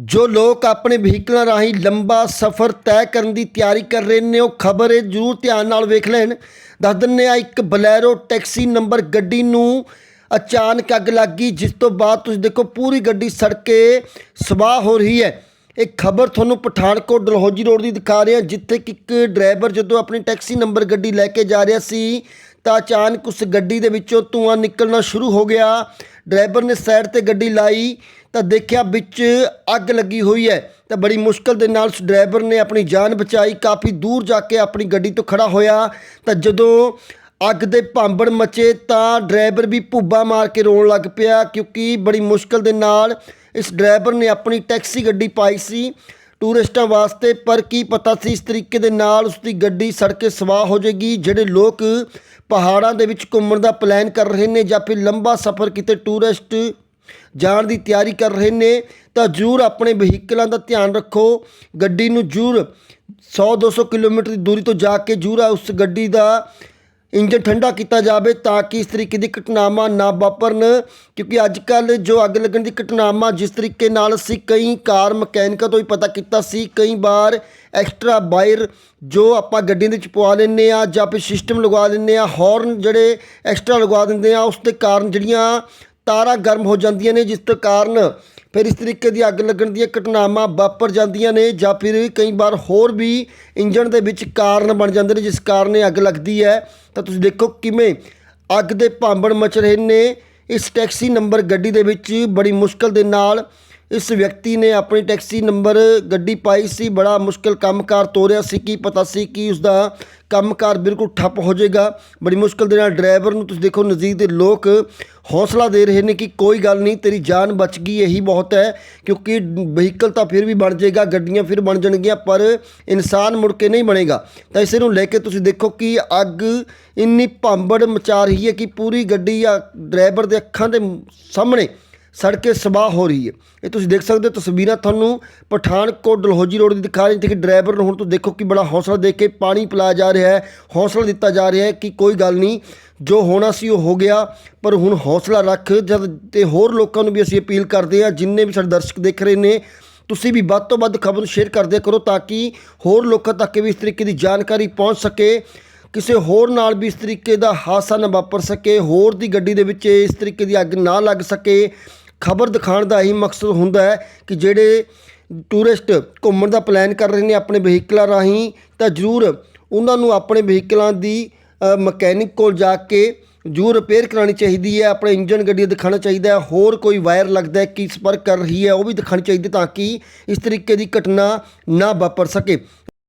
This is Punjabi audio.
ਜੋ ਲੋਕ ਆਪਣੇ ਵਹੀਕਲਾਂ ਰਾਹੀਂ ਲੰਬਾ ਸਫ਼ਰ ਤੈਅ ਕਰਨ ਦੀ ਤਿਆਰੀ ਕਰ ਰਹੇ ਨੇ, ਉਹ ਖਬਰ ਇਹ ਜ਼ਰੂਰ ਧਿਆਨ ਨਾਲ ਵੇਖ ਲੈਣ। ਦੱਸ ਦਿੰਦੇ ਆ ਇੱਕ ਬਲੈਰੋ ਟੈਕਸੀ ਨੰਬਰ ਗੱਡੀ ਨੂੰ ਅਚਾਨਕ ਅੱਗ ਲੱਗ ਗਈ, ਜਿਸ ਤੋਂ ਬਾਅਦ ਤੁਸੀਂ ਦੇਖੋ ਪੂਰੀ ਗੱਡੀ ਸੜ ਕੇ ਸਵਾਹ ਹੋ ਰਹੀ ਹੈ। ਇਹ ਖਬਰ ਤੁਹਾਨੂੰ ਪਠਾਨਕੋਟ ਡਲਹੌਜੀ ਰੋਡ ਦੀ ਦਿਖਾ ਰਹੇ ਹਾਂ ਜਿੱਥੇ ਕਿ ਇੱਕ ਡਰਾਈਵਰ ਜਦੋਂ ਆਪਣੀ ਟੈਕਸੀ ਨੰਬਰ ਗੱਡੀ ਲੈ ਕੇ ਜਾ ਰਿਹਾ ਸੀ, ਤਾਂ ਅਚਾਨਕ ਉਸ ਗੱਡੀ ਦੇ ਵਿੱਚੋਂ ਧੂੰਆਂ ਨਿਕਲਣਾ ਸ਼ੁਰੂ ਹੋ ਗਿਆ। ਡਰਾਈਵਰ ਨੇ ਸਾਈਡ ਤੇ ਗੱਡੀ ਲਾਈ ਤਾਂ ਦੇਖਿਆ ਵਿੱਚ ਅੱਗ ਲੱਗੀ ਹੋਈ ਹੈ। ਤਾਂ ਬੜੀ ਮੁਸ਼ਕਲ ਦੇ ਨਾਲ ਉਸ ਡਰਾਈਵਰ ਨੇ ਆਪਣੀ ਜਾਨ ਬਚਾਈ। ਕਾਫੀ ਦੂਰ ਜਾ ਕੇ ਆਪਣੀ ਗੱਡੀ ਤੋਂ ਖੜਾ ਹੋਇਆ। ਤਾਂ ਜਦੋਂ ਅੱਗ ਦੇ ਭਾਂਬੜ ਮਚੇ ਤਾਂ ਡਰਾਈਵਰ ਵੀ ਭੁੱਬਾ ਮਾਰ ਕੇ ਰੋਣ ਲੱਗ ਪਿਆ ਕਿਉਂਕਿ ਬੜੀ ਮੁਸ਼ਕਲ ਦੇ ਨਾਲ ਇਸ ਡਰਾਈਵਰ ਨੇ ਆਪਣੀ ਟੈਕਸੀ ਗੱਡੀ ਪਾਈ ਸੀ ਟੂਰਿਸਟਾਂ ਵਾਸਤੇ। ਪਰ ਕੀ ਪਤਾ ਸੀ ਇਸ ਤਰੀਕੇ ਦੇ ਨਾਲ ਉਸ ਦੀ ਗੱਡੀ ਸੜ ਕੇ ਸਵਾਹ ਹੋ ਜਾਏਗੀ। ਜਿਹੜੇ ਲੋਕ ਪਹਾੜਾਂ ਦੇ ਵਿੱਚ ਘੁੰਮਣ ਦਾ ਪਲਾਨ ਕਰ ਰਹੇ ਨੇ ਜਾਂ ਫਿਰ ਲੰਬਾ ਸਫ਼ਰ ਕਿਤੇ ਟੂਰਿਸਟ ਜਾਣ ਦੀ ਤਿਆਰੀ ਕਰ ਰਹੇ ਨੇ, ਤਾਂ ਜ਼ਰੂਰ ਆਪਣੇ ਵਹੀਕਲਾਂ ਦਾ ਧਿਆਨ ਰੱਖੋ। ਗੱਡੀ ਨੂੰ ਜ਼ਰੂਰ 100 200 ਕਿਲੋਮੀਟਰ ਦੀ ਦੂਰੀ ਤੋਂ ਜਾ ਕੇ ਜ਼ਰੂਰ ਉਸ ਗੱਡੀ ਦਾ ਇੰਜਨ ਠੰਡਾ ਕੀਤਾ ਜਾਵੇ, ਤਾਂ ਕਿ ਇਸ ਤਰੀਕੇ ਦੀ ਘਟਨਾਵਾਂ ਨਾ ਵਾਪਰਨ। ਕਿਉਂਕਿ ਅੱਜ ਕੱਲ ਜੋ ਅੱਗ ਲੱਗਣ ਦੀ ਘਟਨਾਵਾਂ, ਜਿਸ ਤਰੀਕੇ ਨਾਲ ਅਸੀਂ ਕਈ ਕਾਰ ਮਕੈਨਿਕਾਂ ਤੋਂ ਹੀ ਪਤਾ ਕੀਤਾ ਸੀ, ਕਈ ਵਾਰ ਐਕਸਟਰਾ ਵਾਇਰ ਜੋ ਆਪਾਂ ਗੱਡੀਆਂ ਦੇ ਵਿੱਚ ਪਵਾ ਲੈਂਦੇ ਆ ਜਾਂ ਫਿਰ ਸਿਸਟਮ ਲਗਵਾ ਲੈਂਦੇ ਆ ਹਾਰਨ ਜਿਹੜੇ ਐਕਸਟਰਾ ਲਗਵਾ ਦਿੰਦੇ ਆ ਉਸ ਦੇ ਕਾਰਨ ਜਿਹੜੀਆਂ ਤਾਰਾਂ ਗਰਮ ਹੋ ਜਾਂਦੀਆਂ ਨੇ, ਜਿਸ ਤੋਂ ਕਾਰਨ ਫਿਰ ਇਸ ਤਰੀਕੇ ਦੀ ਅੱਗ ਲੱਗਣ ਦੀਆਂ ਘਟਨਾਵਾਂ ਵਾਪਰ ਜਾਂਦੀਆਂ ਨੇ ਜਾਂ ਫਿਰ ਕਈ ਵਾਰ ਹੋਰ ਵੀ ਇੰਜਣ ਦੇ ਵਿੱਚ ਕਾਰਨ ਬਣ ਜਾਂਦੇ ਨੇ, ਜਿਸ ਕਾਰਨ ਇਹ ਅੱਗ ਲੱਗਦੀ ਹੈ। ਤਾਂ ਤੁਸੀਂ ਦੇਖੋ ਕਿਵੇਂ ਅੱਗ ਦੇ ਭਾਂਬੜ ਮਚ ਰਹੇ ਨੇ। ਇਸ ਟੈਕਸੀ ਨੰਬਰ ਗੱਡੀ ਦੇ ਵਿੱਚ ਬੜੀ ਮੁਸ਼ਕਲ ਦੇ ਨਾਲ ਇਸ ਵਿਅਕਤੀ ਨੇ ਆਪਣੀ ਟੈਕਸੀ ਨੰਬਰ ਗੱਡੀ ਪਾਈ ਸੀ। ਬੜਾ ਮੁਸ਼ਕਲ ਕੰਮਕਾਰ ਤੋਰਿਆ ਸੀ। ਕੀ ਪਤਾ ਸੀ ਕਿ ਉਸ ਦਾ ਕੰਮਕਾਰ ਬਿਲਕੁਲ ਠੱਪ ਹੋ ਜਾਏਗਾ। ਬੜੀ ਮੁਸ਼ਕਲ ਦੇ ਨਾਲ ਡਰਾਈਵਰ ਨੂੰ ਤੁਸੀਂ ਦੇਖੋ, ਨਜ਼ਦੀਕ ਦੇ ਲੋਕ ਹੌਸਲਾ ਦੇ ਰਹੇ ਨੇ ਕਿ ਕੋਈ ਗੱਲ ਨਹੀਂ, ਤੇਰੀ ਜਾਨ ਬਚ ਗਈ, ਇਹੀ ਬਹੁਤ ਹੈ। ਕਿਉਂਕਿ ਵਹੀਕਲ ਤਾਂ ਫਿਰ ਵੀ ਬਣ ਜਾਏਗਾ, ਗੱਡੀਆਂ ਫਿਰ ਬਣ ਜਾਣਗੀਆਂ, ਪਰ ਇਨਸਾਨ ਮੁੜ ਕੇ ਨਹੀਂ ਬਣੇਗਾ। ਤਾਂ ਇਸੇ ਨੂੰ ਲੈ ਕੇ ਤੁਸੀਂ ਦੇਖੋ ਕਿ ਅੱਗ ਇੰਨੀ ਭਾਂਬੜ ਮਚਾ ਰਹੀ ਹੈ ਕਿ ਪੂਰੀ ਗੱਡੀ ਆ ਡਰਾਈਵਰ ਦੇ ਅੱਖਾਂ ਦੇ ਸਾਹਮਣੇ ਸੜ ਕੇ ਸਬਾਹ ਹੋ ਰਹੀ ਹੈ। ਇਹ ਤੁਸੀਂ ਦੇਖ ਸਕਦੇ ਹੋ ਤਸਵੀਰਾਂ ਤੁਹਾਨੂੰ ਪਠਾਨਕੋਟ ਡਲਹੌਜੀ ਰੋਡ ਦੀ ਦਿਖਾ ਰਹੀ ਜਿੱਥੇ ਕਿ ਡਰਾਈਵਰ ਨੂੰ ਹੁਣ ਤੁਸੀਂ ਦੇਖੋ ਕਿ ਬੜਾ ਹੌਸਲਾ ਦੇ ਕੇ ਪਾਣੀ ਪਿਲਾਇਆ ਜਾ ਰਿਹਾ ਹੈ, ਹੌਸਲਾ ਦਿੱਤਾ ਜਾ ਰਿਹਾ ਹੈ ਕਿ ਕੋਈ ਗੱਲ ਨਹੀਂ, ਜੋ ਹੋਣਾ ਸੀ ਉਹ ਹੋ ਗਿਆ। ਪਰ ਹੁਣ ਹੌਸਲਾ ਰੱਖ ਜਦ ਤੇ ਹੋਰ ਲੋਕਾਂ ਨੂੰ ਵੀ ਅਸੀਂ ਅਪੀਲ ਕਰਦੇ ਹਾਂ, ਜਿੰਨੇ ਵੀ ਸਾਡੇ ਦਰਸ਼ਕ ਦੇਖ ਰਹੇ ਨੇ, ਤੁਸੀਂ ਵੀ ਵੱਧ ਤੋਂ ਵੱਧ ਖਬਰ ਨੂੰ ਸ਼ੇਅਰ ਕਰਦੇ ਕਰੋ ਤਾਂ ਕਿ ਹੋਰ ਲੋਕਾਂ ਤੱਕ ਵੀ ਇਸ ਤਰੀਕੇ ਦੀ ਜਾਣਕਾਰੀ ਪਹੁੰਚ ਸਕੇ, ਕਿਸੇ ਹੋਰ ਨਾਲ ਵੀ ਇਸ ਤਰੀਕੇ ਦਾ ਹਾਦਸਾ ਨਾ ਵਾਪਰ ਸਕੇ, ਹੋਰ ਦੀ ਗੱਡੀ ਦੇ ਵਿੱਚ ਇਸ ਤਰੀਕੇ ਦੀ ਅੱਗ ਨਾ ਲੱਗ ਸਕੇ। ਖਬਰ ਦਿਖਾਉਣ ਦਾ ਹੀ ਮਕਸਦ ਹੁੰਦਾ ਹੈ ਕਿ ਜਿਹੜੇ ਟੂਰਿਸਟ ਘੁੰਮਣ ਦਾ ਪਲਾਨ ਕਰ ਰਹੇ ਨੇ ਆਪਣੇ ਵਹੀਕਲਾਂ ਰਾਹੀਂ, ਤਾਂ ਜ਼ਰੂਰ ਉਹਨਾਂ ਨੂੰ ਆਪਣੇ ਵਹੀਕਲਾਂ ਦੀ ਮਕੈਨਿਕ ਕੋਲ ਜਾ ਕੇ ਜ਼ਰੂਰ ਰਿਪੇਅਰ ਕਰਾਉਣੀ ਚਾਹੀਦੀ ਹੈ, ਆਪਣੇ ਇੰਜਨ ਗੱਡੀ ਦਾ ਦਿਖਾਉਣਾ ਚਾਹੀਦਾ ਹੈ, ਹੋਰ ਕੋਈ ਵਾਇਰ ਲੱਗਦਾ ਹੈ ਕਿ ਸਪਰਕ ਕਰ ਰਹੀ ਹੈ, ਉਹ ਵੀ ਦਿਖਾਉਣੀ ਚਾਹੀਦੀ ਤਾਂ ਕਿ ਇਸ ਤਰੀਕੇ ਦੀ ਘਟਨਾ ਨਾ ਵਾਪਰ ਸਕੇ।